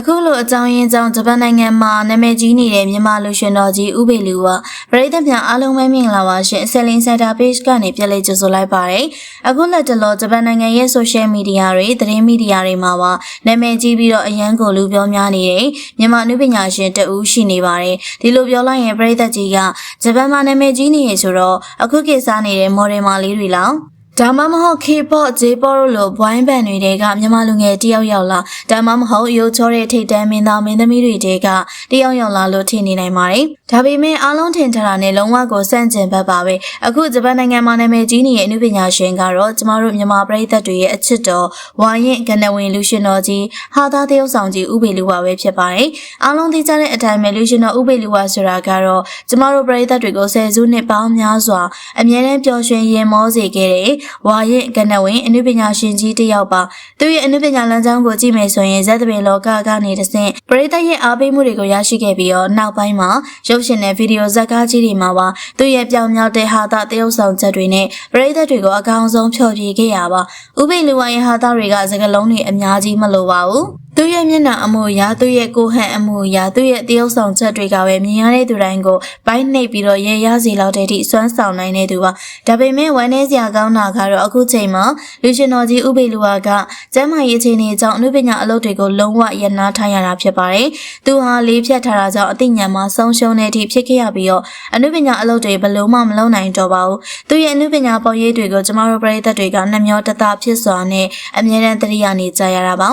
အခုလိုအကြောင်းရင်းကြောင့်ဂျပန်နိုင်ငံမှာနာမည်ကြီးနေတဲ့မြန်မာလူရှင်တော်ကြီးဥပေလူကပရိသတ်ပြန်အားလုံးပဲမင်္ဂလာပါရှင်ဆယ်လင်းစက်တာ page ကနေပြန်လည်ကြိုဆိုလိုက်ပါတယ်အခုလက်တလောဂျပန်နိုင်ငံရဲ့ social media တွေသတင်းမီဒီယာတွေမှာပါနာမည်ကြီးပြီးတော့အရန်ကိုလူပြောများနေတဲ့မြန်မာနုပညာရှင်တဦးရှိနေပါတယ်ဒီလိုပြောလိုက်ရင်ပရိသတ်ကြီးကဂျပန်မှာနာမည်ကြီးနေရဆိုတော့အခုခေတ်စားနေတဲ့ model မလေးတွေလောက် ဒါမှမဟုတ် K-pop, J-pop တို့လိုဘွိုင်းဘန်တွေကမြန်မာလူငယ်တယောက်ယောက်လားဒါမှမဟုတ်ရိုးချောတဲ့ထိတ်တန်းမင်းသားမင်းသမီးတွေတဲကတယောက်ယောက်လားလို့ထင်နေနိုင်ပါတယ်။ဒါပေမဲ့အားလုံးထင်ထားတာနဲ့လုံးဝကိုစန့်ကျင်ဘက်ပါပဲ။အခုဂျပန်နိုင်ငံမှာနာမည်ကြီးနေတဲ့အနုပညာရှင်ကတော့ကျမတို့မြန်မာပရိသတ်တွေရဲ့အချစ်တော်ဝါရင်ကနဝင်လူရှင်တော်ကြီးဟာသားတယောက်ဆောင်ကြီးဥပေလူဝါပဲဖြစ်ပါတယ်။အားလုံးသိကြတဲ့အတိုင်းပဲလူရှင်တော်ဥပေလူဝါဆိုတာကတော့ကျမတို့ပရိသတ်တွေကိုဆယ်စုနှစ်ပေါင်းများစွာအမြဲတမ်းပျော်ရွှင်ရင်မောစေခဲ့တဲ့ဝါရင်ကနဝင်အနုပညာရှင်ကြီးတစ်ယောက်ပါသူရဲ့အနုပညာလမ်းကြောင်းကိုကြည့်မယ်ဆိုရင်ဇက်သပင်လောကကနေတဆင့်ပရိသတ်ရဲ့အားပေးမှုတွေကိုရရှိခဲ့ပြီးတော့နောက်ပိုင်းမှာရုပ်ရှင်နဲ့ဗီဒီယိုဇာတ်ကားကြီးတွေမှာပါသူရဲ့ပြောင်မြောက်တဲ့ဟာသတရုပ်ဆောင်ချက်တွေနဲ့ပရိသတ်တွေကိုအကောင်းဆုံးဖျော်ဖြေခဲ့ရပါဥပိလူဝါရဲ့ဟာသတွေကစကလုံးတွေအများကြီးမလိုပါဘူးသူရဲ့မျက်နှာအမူအရာသူရဲ့ကိုယ်ဟန်အမူအရာသူရဲ့တရုပ်ဆောင်ချက်တွေကပဲမြင်ရတဲ့သူတိုင်းကိုဘိုင်းနှိပ်ပြီးတော့ရေရစီလောက်တဲ့အထိစွမ်းဆောင်နိုင်တဲ့သူပါဒါပေမဲ့ဝမ်းနေစရာကောင်းတာကတော့အခုချိန်မှာလူရှင်တော်ကြီးဥပေလူဝါကကျမ်းမာရေးအခြေအနေကြောင့်အနုပညာအလုပ်တွေကိုလုံးဝရနာထားရတာဖြစ်ပါတယ်သူဟာလေးဖြတ်ထားတာကြောင့်အသိဉာဏ်မှာဆုံးရှုံးတဲ့အထိဖြစ်ခဲ့ရပြီးတော့အနုပညာအလုပ်တွေဘယ်လုံးမှမလုပ်နိုင်တော့ပါဘူးသူရဲ့အနုပညာပေါ်ရေးတွေကိုကျမတို့ပရိသတ်တွေကနှမျောတသားဖြစ်စွာနဲ့အမြဲတမ်းသတိရနေကြရတာပါ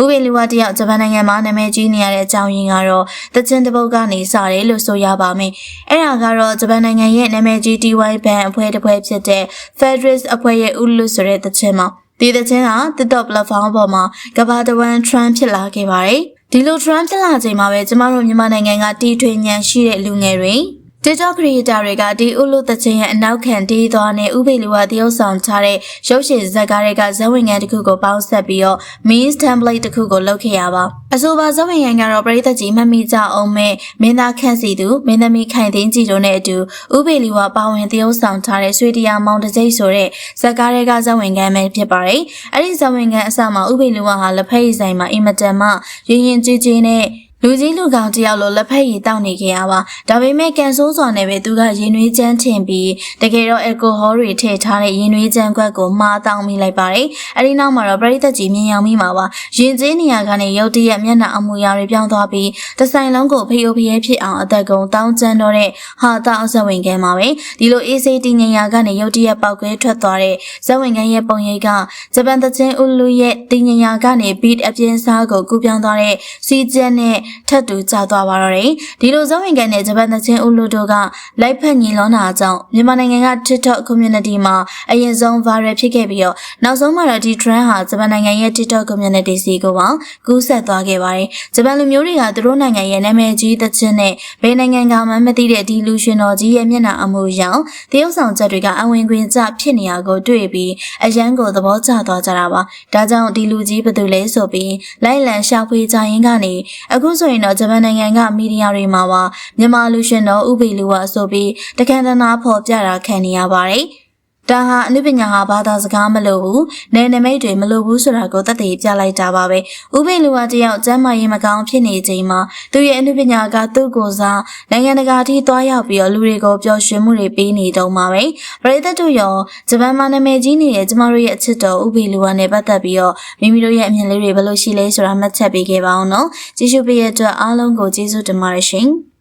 ဥပေလူဝတယောက်ဂျပန်နိုင်ငံမှာနာမည်ကြီးနေရတဲ့အကြောင်းရင်းကတော့တချင်တပုတ်ကနေစတယ်လို့ဆိုရပါမယ်။အဲ့ဒါကတော့ဂျပန်နိုင်ငံရဲ့နာမည်ကြီး TY band အဖွဲ့တစ်ဖွဲ့ဖြစ်တဲ့ Federist အဖွဲ့ရဲ့ဥလူဆိုတဲ့တချင်မှာဒီတချင်က TikTok platform ပေါ်မှာကမ္ဘာတဝန်း trend ဖြစ်လာခဲ့ပါတယ်။ဒီလို trend ဖြစ်လာချိန်မှာပဲကျမတို့မြန်မာနိုင်ငံကတီထွေညံရှိတဲ့လူငယ်တွေ TikTok creator တွေကဒီဥလုသချင်းရဲ့အနောက်ခံတီးသွားနဲ့ဥပေလူဝတရုပ်ဆောင်ထားတဲ့ရုပ်ရှင်ဇာတ်ကားတွေကဇဝင်ငန်းတစ်ခုကိုပေါင်းဆက်ပြီးတော့ Means template တစ်ခုကိုလုပ်ခဲ့ရပါအဆိုပါဇဝင်ငန်းကတော့ပရိသတ်ကြီးမမိကြအောင်မဲ့မင်းသားခန့်စီသူမင်းသမီးခိုင်သိန်းကြည်တို့နဲ့အတူဥပေလူဝပါဝင်တရုပ်ဆောင်ထားတဲ့ဆွေတရားမောင်တကျိတ်ဆိုတဲ့ဇာတ်ကားတွေကဇဝင်ငန်းပဲဖြစ်ပါတယ်အဲ့ဒီဇဝင်ငန်းအစမှာဥပေလူဝဟာလက်ဖက်ရည်ဆိုင်မှာအင်မတန်မှရင်ရင်ကြည်ကြည်နဲ့ လူကြီးလူကောင်တယောက်လိုလက်ဖက်ရည်တောက်နေခဲ့ရပါဒါပေမဲ့ကန်ဆိုးစွာနဲ့ပဲသူကရင်နွေးချမ်းထင်ပြီးတကယ်တော့အယ်ကိုဟောတွေထည့်ထားတဲ့ရင်နွေးချမ်းခွက်ကိုမှားတောင်းမိလိုက်ပါတယ်အဲဒီနောက်မှာတော့ပရိသတ်ကြီးမြင်ရောက်မိမှာပါရင်ကျေးနေရာကနေရုတ်တရက်မျက်နှာအမူအရာတွေပြောင်းသွားပြီးတဆိုင်လုံးကိုဖျို့ဖျဲဖြစ်အောင်အသက်ကုန်တောင်းကျမ်းတော့တဲ့ဟာတောင်းဇဝင်ခဲမှာပဲဒီလိုအေးစေးတည်ငြိမ်ရာကနေရုတ်တရက်ပောက်ကွဲထွက်သွားတဲ့ဇဝင်ခဲရဲ့ပုံရိပ်ကဂျပန်သချင်းဥလူရဲ့တည်ငြိမ်ရာကနေ beat အပြင်းစားကိုကူးပြောင်းသွားတဲ့စီကျက်နဲ့ထပ်တူကျသွားပါတော့တယ်ဒီလိုဇဝင်ခဲနဲ့ဂျပန်သချင်းဥလူတို့ကလိုက်ဖက်ညီလွန်တာကြောင့်မြန်မာနိုင်ငံက TikTok community မှာအရင်ဆုံး viral ဖြစ်ခဲ့ပြီးတော့နောက်ဆုံးမှာတော့ဒီ trend ဟာဂျပန်နိုင်ငံရဲ့ TikTok community စီကိုပါကူးဆက်သွားခဲ့ပါတယ်ဂျပန်လူမျိုးတွေကသူတို့နိုင်ငံရဲ့နာမည်ကြီးသချင်းနဲ့ဘယ်နိုင်ငံကမှမသိတဲ့ဒီလူရှင်တော်ကြီးရဲ့မျက်နှာအမူအရောင်တရုပ်ဆောင်ချက်တွေကအဝင်ခွင်ကျဖြစ်နေရကိုတွေ့ပြီးအရန်ကိုသဘောကျသွားကြတာပါဒါကြောင့်ဒီလူကြီးဘယ်သူလဲဆိုပြီးလိုက်လံရှာဖွေကြရင်းကနေအခုဆိုရင်တော့ဂျပန်နိုင်ငံကမီဒီယာတွေမှာပါမြန်မာလူရှင်တော်ဥပေလူဝဆိုပြီးတခန္ဓနာဖော်ပြတာခံနေရပါတယ် ဒါဟာအနုပညာဟာဘာသာစကားမလို့ဘူး။နယ်နိမိတ်တွေမလို့ဘူးဆိုတာကိုသက်သေပြလိုက်တာပါပဲ။ဥပိလူဝတယောက်ကျမ်းမာရေးမကောင်းဖြစ်နေချိန်မှာသူရဲ့အနုပညာကသူ့ကိုယ်စားနိုင်ငံတကာထိသွားရောက်ပြီးတော့လူတွေကိုပျော်ရွှင်မှုတွေပေးနေတော့မှာပဲ။ပရိသတ်တို့ရောဂျပန်မှာနာမည်ကြီးနေတဲ့ကျမတို့ရဲ့အချစ်တော်ဥပိလူဝနဲ့ပတ်သက်ပြီးတော့မိမိတို့ရဲ့အမြင်လေးတွေဘယ်လိုရှိလဲဆိုတာမှတ်ချက်ပေးခဲ့ပါအောင်နော်။ကြည့်ရှုပေးရတဲ့အတွက်အားလုံးကိုကျေးဇူးတင်ပါတယ်ရှင်။